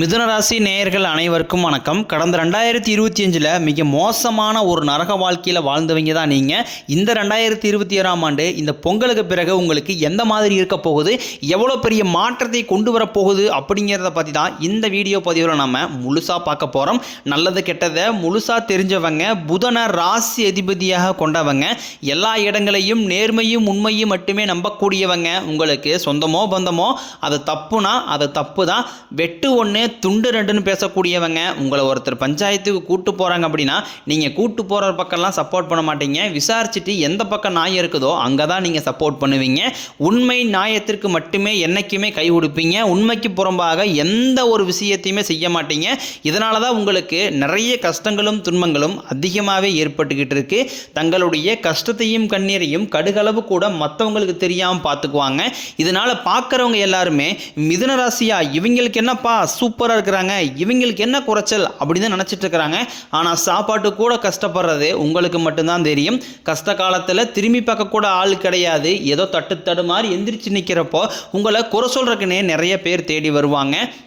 மிதுனராசி நேயர்கள் அனைவருக்கும் வணக்கம். கடந்த ரெண்டாயிரத்தி இருபத்தி அஞ்சில் மிக மோசமான ஒரு நரக வாழ்க்கையில் வாழ்ந்தவங்க தான் நீங்கள் இந்த ரெண்டாயிரத்தி இருபத்தி ஏழாம் ஆண்டு இந்த பொங்கலுக்கு பிறகு உங்களுக்கு எந்த மாதிரி இருக்க போகுது? எவ்வளோ பெரிய மாற்றத்தை கொண்டு வரப்போகுது அப்படிங்கிறத பற்றி தான் இந்த வீடியோ பதிவில் நம்ம முழுசாக பார்க்க போகிறோம் நல்லது கெட்டதை முழுசாக தெரிஞ்சவங்க புதனை ராசி அதிபதியாக கொண்டவங்க எல்லா இடங்களையும் நேர்மையும் உண்மையும் மட்டுமே நம்பக்கூடியவங்க. உங்களுக்கு சொந்தமோ பந்தமோ அது தப்புனா அது தப்பு தான் வெட்டு ஒன்று துண்டு ரெண்டுன்னு பேசக்கூடியவங்க உங்களை ஒருத்தர் பஞ்சாயத்துக்கு கூட்டு போகிறாங்க அப்படின்னா நீங்கள் கூட்டு போகிற பக்கம்லாம் சப்போர்ட் பண்ண மாட்டீங்க. விசாரிச்சுட்டு எந்த பக்கம் நாய் இருக்குதோ அங்கே தான் நீங்கள் சப்போர்ட் பண்ணுவீங்க. உண்மை நியாயத்திற்கு மட்டுமே என்னைக்குமே கை கொடுப்பீங்க உண்மைக்கு புறம்பாக எந்த ஒரு விஷயத்தையுமே செய்ய மாட்டீங்க. இதனால தான் உங்களுக்கு நிறைய கஷ்டங்களும் துன்பங்களும் அதிகமாகவே ஏற்பட்டுக்கிட்டு இருக்கு. தங்களுடைய கஷ்டத்தையும் கண்ணீரையும் கடுகளவு கூட மற்றவங்களுக்கு தெரியாமல் பார்த்துக்குவாங்க இதனால் பார்க்குறவங்க எல்லாருமே மிதுன ராசியா இவங்களுக்கு என்னப்பா சூப்பராக இருக்கிறாங்க. இவங்களுக்கு என்ன குறைச்சல் அப்படின்னு தான் நினச்சிட்டு இருக்கிறாங்க. ஆனால் சாப்பாட்டு கூட கஷ்டப்படுறது உங்களுக்கு மட்டும்தான் தெரியும். கஷ்ட காலத்தில் திரும்பி பார்க்கக்கூட ஆள் கிடையாது. ஏதோ தட்டு தடுமாறி மாதிரி எந்திரிச்சு நிற்கிறப்போ உங்களை குறை சொல்கிறக்குன்னே நிறைய பேர் தேடி வருவாங்க.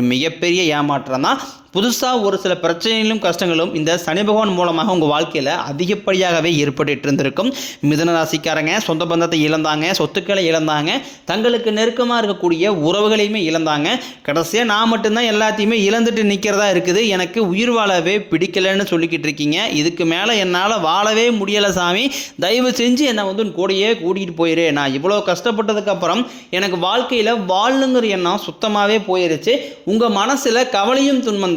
மிகப்பெரிய ஏமாற்றம் தான் புதுசாக ஒரு சில பிரச்சனைகளும் கஷ்டங்களும் இந்த சனி பகவான் மூலமாக உங்கள் வாழ்க்கையில் அதிகப்படியாகவே ஏற்பட்டுட்டு இருந்திருக்கும் மிதன ராசிக்காரங்க சொந்த பந்தத்தை இழந்தாங்க சொத்துக்களை இழந்தாங்க தங்களுக்கு நெருக்கமாக இருக்கக்கூடிய உறவுகளையுமே இழந்தாங்க. கடைசியாக நான் மட்டும்தான் எல்லாத்தையுமே இழந்துட்டு நிற்கிறதா இருக்குது. எனக்கு உயிர் வாழவே பிடிக்கலைன்னு சொல்லிக்கிட்டு இருக்கீங்க இதுக்கு மேலே என்னால் வாழவே முடியலை சாமி. தயவு செஞ்சு என்னை வந்து உன் கூடயே கூட்டிகிட்டு போயிரு. நான் இவ்வளோ கஷ்டப்பட்டதுக்கப்புறம் எனக்கு வாழ்க்கையில் வாழணுங்கிற எண்ணம் சுத்தமாகவே போயிருச்சு. உங்கள் மனசில் கவலையும் துன்பம்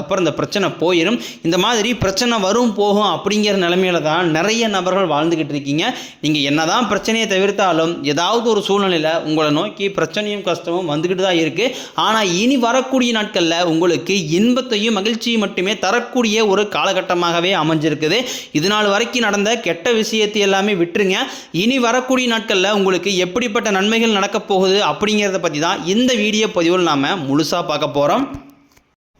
அதுக்கப்புறம் இந்த பிரச்சனை போயிடும் இந்த மாதிரி பிரச்சனை வரும் போகும் அப்படிங்கிற நிலைமையில தான் நிறைய நபர்கள் வாழ்ந்துக்கிட்டு இருக்கீங்க. நீங்கள் என்னதான் பிரச்சனையை தவிர்த்தாலும் ஏதாவது ஒரு சூழ்நிலையில் உங்களை நோக்கி பிரச்சனையும் கஷ்டமும் வந்துக்கிட்டு தான் இருக்குது ஆனால் இனி வரக்கூடிய நாட்களில் உங்களுக்கு இன்பத்தையும் மகிழ்ச்சியும் மட்டுமே தரக்கூடிய ஒரு காலகட்டமாகவே அமைஞ்சிருக்குது. இது நாள் வரைக்கும் நடந்த கெட்ட விஷயத்தை எல்லாமே விட்டுருங்க. இனி வரக்கூடிய நாட்களில் உங்களுக்கு எப்படிப்பட்ட நன்மைகள் நடக்கப் போகுது அப்படிங்கிறத பற்றி தான் இந்த வீடியோ பதிவில் நாம் முழுசாக பார்க்க போகிறோம்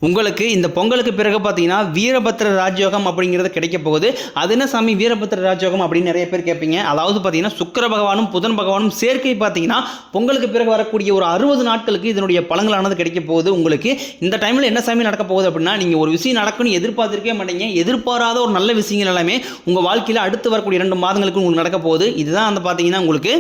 உங்களுக்கு இந்த பொங்கலுக்கு பிறகு பார்த்தீங்கன்னா வீரபத்திர ராஜயோகம் அப்படிங்கிறது கிடைக்க போகுது. அது என்ன சாமி? வீரபத்திர ராஜயோகம் அப்படின்னு நிறைய பேர் கேட்பீங்க. அதாவது பார்த்தீங்கன்னா சுக்கர பகவானும் புதன் பகவானும் சேர்க்கை பார்த்தீங்கன்னா பொங்கலுக்கு பிறகு வரக்கூடிய ஒரு அறுபது நாட்களுக்கு இதனுடைய பலங்களானது கிடைக்க போகுது உங்களுக்கு. இந்த டைமில் என்ன சாமி நடக்க போகுது அப்படின்னா நீங்கள் ஒரு விஷயம் நடக்கும்னு எதிர்பார்த்திருக்கே மாட்டீங்க. எதிர்பாராத ஒரு நல்ல விஷயங்கள் எல்லாமே உங்கள் வாழ்க்கையில் அடுத்து வரக்கூடிய இரண்டு மாதங்களுக்கு உங்களுக்கு நடக்க போகுது. இதுதான் வந்து பார்த்தீங்கன்னா உங்களுக்கு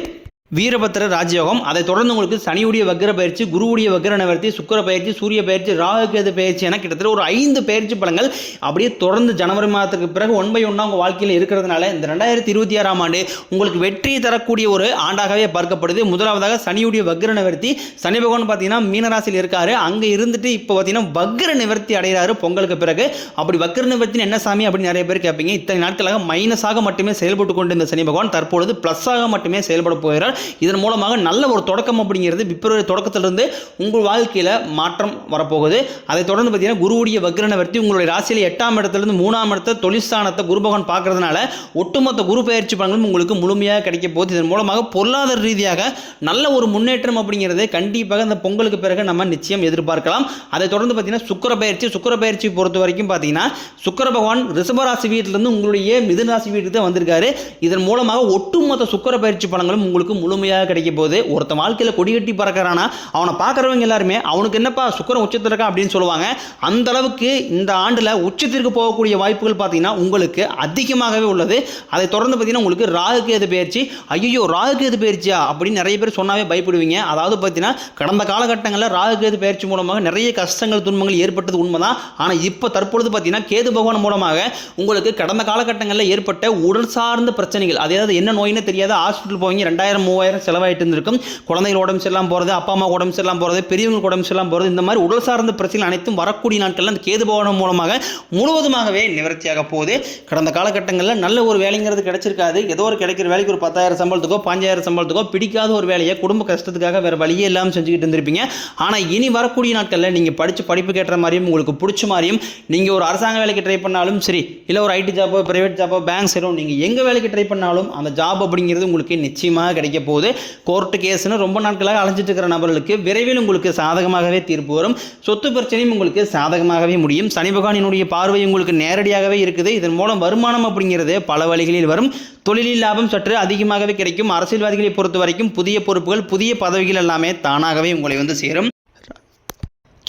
வீரபத்திர ராஜயோகம். அதை தொடர்ந்து உங்களுக்கு சனியுடைய வக்கிர பயிற்சி குருவுடைய வக்கிர நிவர்த்தி சுக்கிர பயிற்சி சூரிய பயிற்சி ராகுகேது பயிற்சி என கிட்டத்தட்ட ஒரு ஐந்து பயிற்சி பலங்கள் அப்படியே தொடர்ந்து ஜனவரி மாதத்துக்கு பிறகு ஒன் பை ஒன்னாக உங்கள் வாழ்க்கையில் இருக்கிறதுனால இந்த ரெண்டாயிரத்தி இருபத்தி ஆறாம் ஆண்டு உங்களுக்கு வெற்றி தரக்கூடிய ஒரு ஆண்டாகவே பார்க்கப்படுது. முதலாவதாக சனியுடைய வக்ர நிவர்த்தி. சனி பகவான் பார்த்தீங்கன்னா மீனராசியில் இருக்காரு. அங்கே இருந்துட்டு இப்போ பார்த்தீங்கன்னா வக்ர நிவர்த்தி அடைகிறாரு பொங்கலுக்கு பிறகு. அப்படி வக்ர நிவர்த்தின்னு என்ன சாமி அப்படின்னு நிறைய பேர் கேட்பீங்க. இத்தனை நாட்களாக மைனஸாக மட்டுமே செயல்பட்டு கொண்டு இந்த சனி பகவான் தற்பொழுது ப்ளஸ்ஸாக மட்டுமே செயல்பட போகிறார். இதன் மூலமாக நல்ல ஒரு தொடக்கம் அப்படிங்கிறது பிப்ரவரி தொடக்கத்திலிருந்து உங்கள் வாழ்க்கையில் மாற்றம் வரப்போகுது. அதை தொடர்ந்து பார்த்தீங்கன்னா குருவுடைய வக்ர நிவர்த்தி உங்களுடைய ராசியில் எட்டாம் இடத்துலேருந்து மூணாம் இடத்த தொழிற்சானத்தை குருபகவான் பார்க்கறதுனால ஒட்டுமொத்த குரு பயிற்சி பலன்களும் உங்களுக்கு முழுமையாக கிடைக்க போகுது. இதன் மூலமாக பொருளாதார ரீதியாக நல்ல ஒரு முன்னேற்றம் அப்படிங்கிறது கண்டிப்பாக இந்த பொங்கலுக்கு பிறகு நம்ம நிச்சயம் எதிர்பார்க்கலாம். அதை தொடர்ந்து பார்த்தீங்கன்னா சுக்கர பயிற்சி சுக்கர பயிற்சி பொறுத்த வரைக்கும் பார்த்தீங்கன்னா சுக்கர பகவான் ரிஷபராசி வீட்டிலிருந்து உங்களுடைய மிதுனராசி வீட்டுக்கு தான் வந்திருக்காரு. இதன் மூலமாக ஒட்டுமொத்த சுக்கர பயிற்சி பலன்களும் உங்களுக்கு முழுமையாக கிடைக்க போது ஒருத்தன் வாழ்க்கையில் கொடி கட்டி பறக்கிறானா அவனை பார்க்குறவங்க எல்லாருமே அவனுக்கு என்னப்பா சுக்கரம் உச்சத்தில் இருக்கான் அப்படின்னு சொல்லுவாங்க. அந்த அளவுக்கு இந்த ஆண்டில் உச்சத்திற்கு போகக்கூடிய வாய்ப்புகள் பார்த்தீங்கன்னா உங்களுக்கு அதிகமாகவே உள்ளது. அதை தொடர்ந்து பார்த்தீங்கன்னா உங்களுக்கு ராகு கேது பயிற்சி ஐயோ ராகு கேது பயிற்சியா அப்படின்னு நிறைய பேர் சொன்னாவே பயப்படுவீங்க. அதாவது பார்த்தீங்கன்னா கடந்த காலகட்டங்களில் ராகு கேது பயிற்சி மூலமாக நிறைய கஷ்டங்கள் துன்பங்கள் ஏற்பட்டது உண்மைதான். ஆனால் இப்போ தற்பொழுது பார்த்தீங்கன்னா கேது பகவான் மூலமாக உங்களுக்கு கடந்த காலகட்டங்களில் ஏற்பட்ட உடல் சார்ந்த பிரச்சனைகள் அதாவது என்ன நோயின்னு தெரியாத ஹாஸ்பிட்டல் போவீங்க ரெண்டாயிரம் மூவாயிரம் செலவாயிட்டு இருந்திருக்கும். குழந்தைகள் உடம்பு சரியில்லாம போகிறது அப்பா அம்மா உடம்பு சரியில்லாம போகிறது பெரியவங்களுக்கு உடம்பு சரியில்லாம போகிறது இந்த மாதிரி உடல் சார்ந்த பிரச்சனைகள் அனைத்தும் வரக்கூடிய நாட்களில் அந்த கேது பகவான் மூலமாக முழுவதுமாகவே நிவர்த்தியாக போகுது. கடந்த காலகட்டங்களில் நல்ல ஒரு வேலைங்கிறது கிடைச்சிருக்காது. ஏதோ ஒரு கிடைக்கிற வேலைக்கு ஒரு பத்தாயிரம் சம்பளத்துக்கோ பாஞ்சாயிரம் சம்பளத்துக்கோ பிடிக்காத ஒரு வேலையை குடும்ப கஷ்டத்துக்காக வேறு வழியே இல்லாமல் செஞ்சுக்கிட்டு இருந்திருப்பீங்க. ஆனால் இனி வரக்கூடிய நாட்களில் நீங்கள் படித்து படிப்பு கேட்டுற மாதிரியும் உங்களுக்கு பிடிச்ச மாதிரியும் நீங்கள் ஒரு அரசாங்க வேலைக்கு ட்ரை பண்ணாலும் சரி இல்லை ஒரு ஐடி ஜாப்போ பிரைவேட் ஜாப்போ பேங்க் சேரும் நீங்கள் எங்கே வேலைக்கு ட்ரை பண்ணாலும் அந்த ஜாப் அப்படிங்கிறது உங்களுக்கு நிச்சயமாக கிடைக்க போகுது கோர்ட்டு கேஸ்னு ரொம்ப நாட்களாக அலைஞ்சிட்டு இருக்கிற நபர்களுக்கு விரைவில் உங்களுக்கு சாதகமாகவே தீர்ப்பு வரும். சொத்து பிரச்சனையும் உங்களுக்கு சாதகமாகவே முடியும். சனி பகவானினுடைய பார்வை உங்களுக்கு நேரடியாகவே இருக்குது. இதன் மூலம் வருமானம் அப்படிங்கிறது பல வழிகளில் வரும். தொழிலில் லாபம் சற்று அதிகமாகவே கிடைக்கும். அரசியல்வாதிகளை பொறுத்த வரைக்கும் புதிய பொறுப்புகள் புதிய பதவிகள் எல்லாமே தானாகவே உங்களை வந்து சேரும்.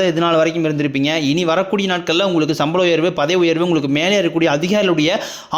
தான் இது நாள் வரைக்கும் இருந்திருப்பீங்க. இனி வரக்கூடிய நாட்களில் உங்களுக்கு சம்பள உயர்வு பதவி உயர்வு உங்களுக்கு மேலே இருக்கக்கூடிய அதிகாரிகளுடைய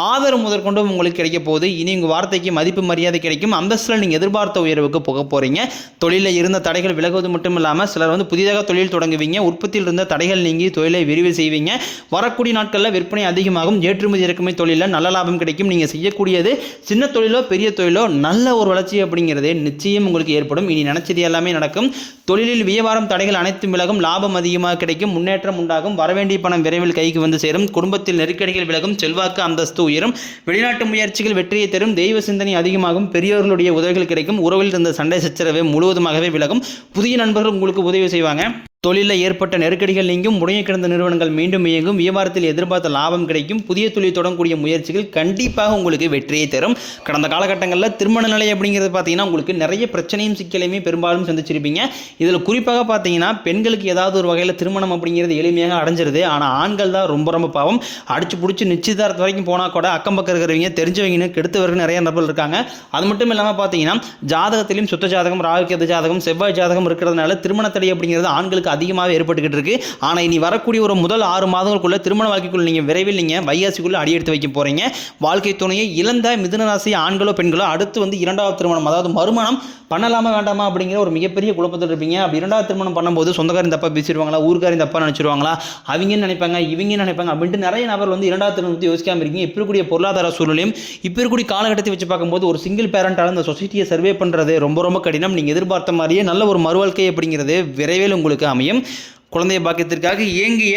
ஆதரவு முதற்கொண்டும் உங்களுக்கு கிடைக்க போகுது. இனி உங்கள் வார்த்தைக்கு மதிப்பு மரியாதை கிடைக்கும். அந்தஸ்தில் நீங்கள் எதிர்பார்த்த உயர்வுக்கு போக போகிறீங்க தொழிலில் இருந்த தடைகள் விலகுவது மட்டும் இல்லாமல் சிலர் வந்து புதிதாக தொழில் தொடங்குவீங்க. உற்பத்தியில் இருந்த தடைகள் நீங்கி தொழிலை விரிவு செய்வீங்க. வரக்கூடிய நாட்களில் விற்பனை அதிகமாகும். ஏற்றுமதி இறக்குமதி தொழிலில் நல்ல லாபம் கிடைக்கும். நீங்கள் செய்யக்கூடியது சின்ன தொழிலோ பெரிய தொழிலோ நல்ல ஒரு வளர்ச்சி அப்படிங்கிறது நிச்சயம் உங்களுக்கு ஏற்படும். இனி நினைச்சது எல்லாமே நடக்கும். தொழிலில் வியாபாரம் தடைகள் அனைத்தும் விலகும். லாபம் அதிகமாக கிடைக்கும் முன்னேற்றம் உண்டாகும். வரவேண்டிய பணம் விரைவில் கைக்கு வந்து சேரும். குடும்பத்தில் நெருக்கடிகள் விலகும். செல்வாக்கு அந்தஸ்து உயரும். வெளிநாட்டு முயற்சிகள் வெற்றியை தரும். தெய்வ சிந்தனை அதிகமாகும். பெரியோர்களுடைய உதவிகள் கிடைக்கும். உறவில் இருந்த சண்டை சச்சரவு முழுவதுமாகவே விலகும். புதிய நண்பர்கள் உங்களுக்கு உதவி செய்வாங்க. தொழிலில் ஏற்பட்ட நெருக்கடிகள் நீங்கும் முடங்கி கிடந்த நிறுவனங்கள் மீண்டும் இயங்கும். வியாபாரத்தில் எதிர்பார்த்த லாபம் கிடைக்கும். புதிய தொழில் தொடங்கக்கூடிய முயற்சிகள் கண்டிப்பாக உங்களுக்கு வெற்றியை தரும். கடந்த காலகட்டங்களில் திருமண நிலை அப்படிங்கிறது பார்த்தீங்கன்னா உங்களுக்கு நிறைய பிரச்சனையும் சிக்கலையுமே பெரும்பாலும் சந்திச்சிருப்பீங்க. இதில் குறிப்பாக பார்த்தீங்கன்னா பெண்களுக்கு ஏதாவது ஒரு வகையில் திருமணம் அப்படிங்கிறது எளிமையாக அடைஞ்சிருது. ஆனால் ஆண்கள் தான் ரொம்ப ரொம்ப பாவம். அடிச்சு பிடிச்சி நிச்சயதார்த்தம் வரைக்கும் போனால் கூட அக்கம் பக்கம் இருக்கிறவங்க தெரிஞ்சவங்கன்னு கெடுத்தவர்கள் நிறைய நபர்கள் இருக்காங்க. அது மட்டும் இல்லாமல் பார்த்தீங்கன்னா ஜாதகத்திலையும் சுத்த ஜாதகம் ராகுகேது ஜாதகம் செவ்வாய் ஜாதகம் இருக்கிறதுனால திருமண தடை அப்படிங்கிறது ஆண்களுக்கு அதிகமாக ஏற்பட்டுக்கிட்டு இருக்கு. ஆனால் இனி வரக்கூடிய ஒரு முதல் ஆறு மாதங்களுக்குள்ள திருமண வாழ்க்கைக்குள்ள நீங்கள் விரைவில் நீங்கள் வையாசிக்குள்ளே அடியெடுத்து வைக்க போகிறீங்க வாழ்க்கை துணையை இழந்த மிதுனராசி ஆண்களோ பெண்களோ அடுத்து வந்து இரண்டாவது திருமணம் அதாவது மறுமணம் பண்ணலாமா வேண்டாமா அப்படிங்கிற ஒரு மிகப்பெரிய குழப்பத்தில் இருப்பீங்க. அப்படி இரண்டாவது திருமணம் பண்ணும்போது சொந்தக்காரன் தப்பா பேசிடுவாங்களா ஊர்க்காரன் தப்பாக நினைச்சிருவாங்களா அவங்கன்னு நினைப்பாங்க இவங்க நினைப்பாங்க அப்படின்ட்டு நிறைய நபர் வந்து இரண்டாவது திருமணம் யோசிக்காமல் இருக்கீங்க. இப்போ இருக்கக்கூடிய பொருளாதார சூழ்நிலையும் இப்போ இருக்கக்கூடிய காலகட்டத்தை வச்சு பார்க்கும்போது ஒரு சிங்கிள் பேரண்டால் இந்த சொசைட்டியை சர்வே பண்ணுறது ரொம்ப ரொம்ப கடினம். நீங்கள் எதிர்பார்த்த மாதிரியே நல்ல ஒரு மறுவாழ்க்கை அப்படிங்கிறது விரைவில் உங்களுக்கு அமையும் குழந்தைய பாக்கியத்திற்காக இயங்கிய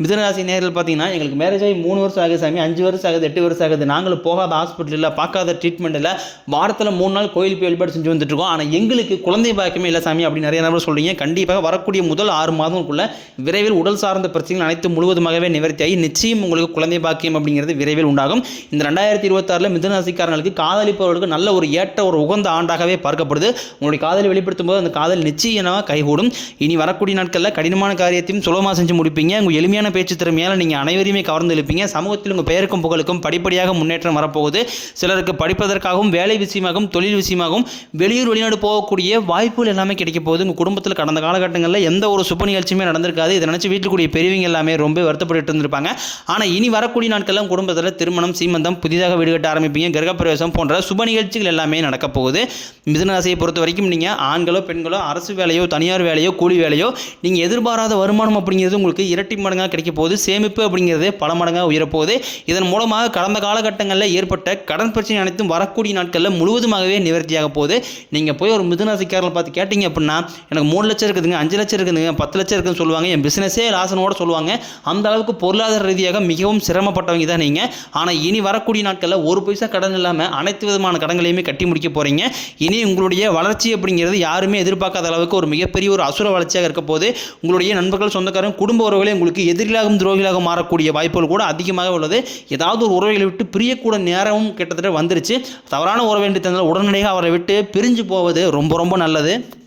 மிதனராசி நேரில் பார்த்தீங்கன்னா எங்களுக்கு மேரேஜ் ஆகி மூணு வருஷம் ஆகுது சாமி அஞ்சு வருஷம் ஆகுது எட்டு வருஷம் ஆகுது. நாங்களும் போகாத ஹாஸ்பிட்டல் இல்லை பார்க்காத ட்ரீட்மெண்ட் இல்லை. வாரத்தில் மூணு நாள் கோயில் போய் வழிபாடு செஞ்சு வந்துட்டு இருக்கோம். ஆனால் எங்களுக்கு குழந்தை பாக்கியமே இல்லை சாமி அப்படி நிறைய நபர் சொல்றீங்க. கண்டிப்பாக வரக்கூடிய முதல் ஆறு மாதங்களுக்குள்ள விரைவில் உடல் சார்ந்த பிரச்சனைகள் அனைத்து முழுவதுமாகவே நிவர்த்தியாகி நிச்சயம் உங்களுக்கு குழந்தை பாக்கியம் அப்படிங்கிறது விரைவில் உண்டாகும். இந்த ரெண்டாயிரத்தி இருபத்தாறில் மிதனராசிக்காரங்களுக்கு காதலிப்பவர்களுக்கு நல்ல ஒரு ஏற்ற ஒரு உகந்த ஆண்டாகவே பார்க்கப்படுது. உங்களுடைய காதலை வெளிப்படுத்தும் போது அந்த காதல் நிச்சயமாக கைகூடும். இனி வரக்கூடிய நாட்களில் கடினமான காரியத்தையும் சுலபமாக செஞ்சு முடிப்பீங்க. உங்கள் எளிமையான பேச்சு திறமையால் நீங்கள் அனைவரையுமே கவர்ந்து எழுப்பீங்க சமூகத்தில் உங்கள் பெயருக்கும் புகழுக்கும் படிப்படியாக முன்னேற்றம் வரப்போகுது. சிலருக்கு படிப்பதற்காகவும் வேலை விஷயமாகவும் தொழில் விஷயமாகவும் வெளியூர் வெளிநாடு போகக்கூடிய வாய்ப்புகள் எல்லாமே கிடைக்க போகுது. உங்கள் குடும்பத்தில் கடந்த காலகட்டங்களில் எந்த ஒரு சுப நிகழ்ச்சியுமே நடந்திருக்காது. இதை நினச்சி வீட்டில் கூடிய பெரியவங்க எல்லாமே ரொம்ப வருத்தப்பட்டு இருந்திருப்பாங்க. ஆனால் இனி வரக்கூடிய நாட்களில் குடும்பத்தில் திருமணம் சீமந்தம் புதிதாக வீடு கட்ட ஆரம்பிப்பீங்க. கிரகப்பிரவேசம் போன்ற சுப நிகழ்ச்சிகள் எல்லாமே நடக்க போகுது. பொறுத்த வரைக்கும் நீங்கள் ஆண்களோ பெண்களோ அரசு வேலையோ தனியார் வேலையோ கூலி வேலையோ நீங்கள் எதிர்பாராத வருமானம் அப்படிங்கிறது உங்களுக்கு இரட்டி மடங்காக கிடைக்க போகுது. சேமிப்பு அப்படிங்கிறது பல மடங்காக உயரப்போகுது. இதன் மூலமாக கடந்த காலகட்டங்களில் ஏற்பட்ட கடன் பிரச்சனை அனைத்தும் வரக்கூடிய நாட்களில் முழுவதுமாகவே நிவர்த்தியாக போகுது. நீங்கள் போய் ஒரு மிதுனராசிக்காரர்கள் பார்த்து கேட்டிங்க அப்படின்னா எனக்கு மூணு லட்சம் இருக்குதுங்க அஞ்சு லட்சம் இருக்குதுங்க பத்து லட்சம் இருக்குதுன்னு சொல்லுவாங்க. என் பிஸ்னஸே லாசனோட சொல்லுவாங்க. அந்த அளவுக்கு பொருளாதார ரீதியாக மிகவும் சிரமப்பட்டவங்க தான் நீங்கள் ஆனால் இனி வரக்கூடிய நாட்களில் ஒரு பைசா கடன் இல்லாமல் அனைத்து விதமான கடன்களையுமே கட்டி முடிக்க போகிறீங்க இனி உங்களுடைய வளர்ச்சி அப்படிங்கிறது யாருமே எதிர்பார்க்காத அளவுக்கு ஒரு மிகப்பெரிய ஒரு அசுர வளர்ச்சியாக இருக்க போது உங்களுடைய நண்பர்கள் சொந்தக்காரங்க குடும்ப உறவுகளே உங்களுக்கு எதிர் எதிரிகளாகவும் துரோகிகளாக மாறக்கூடிய வாய்ப்புகள் கூட அதிகமாக உள்ளது. ஏதாவது ஒரு உறவுகளை விட்டு பிரியக்கூட நேரமும் கிட்டத்தட்ட வந்துருச்சு. தவறான உறவை தந்தால் உடனடியாக அவரை விட்டு பிரிஞ்சு போவது ரொம்ப ரொம்ப நல்லது.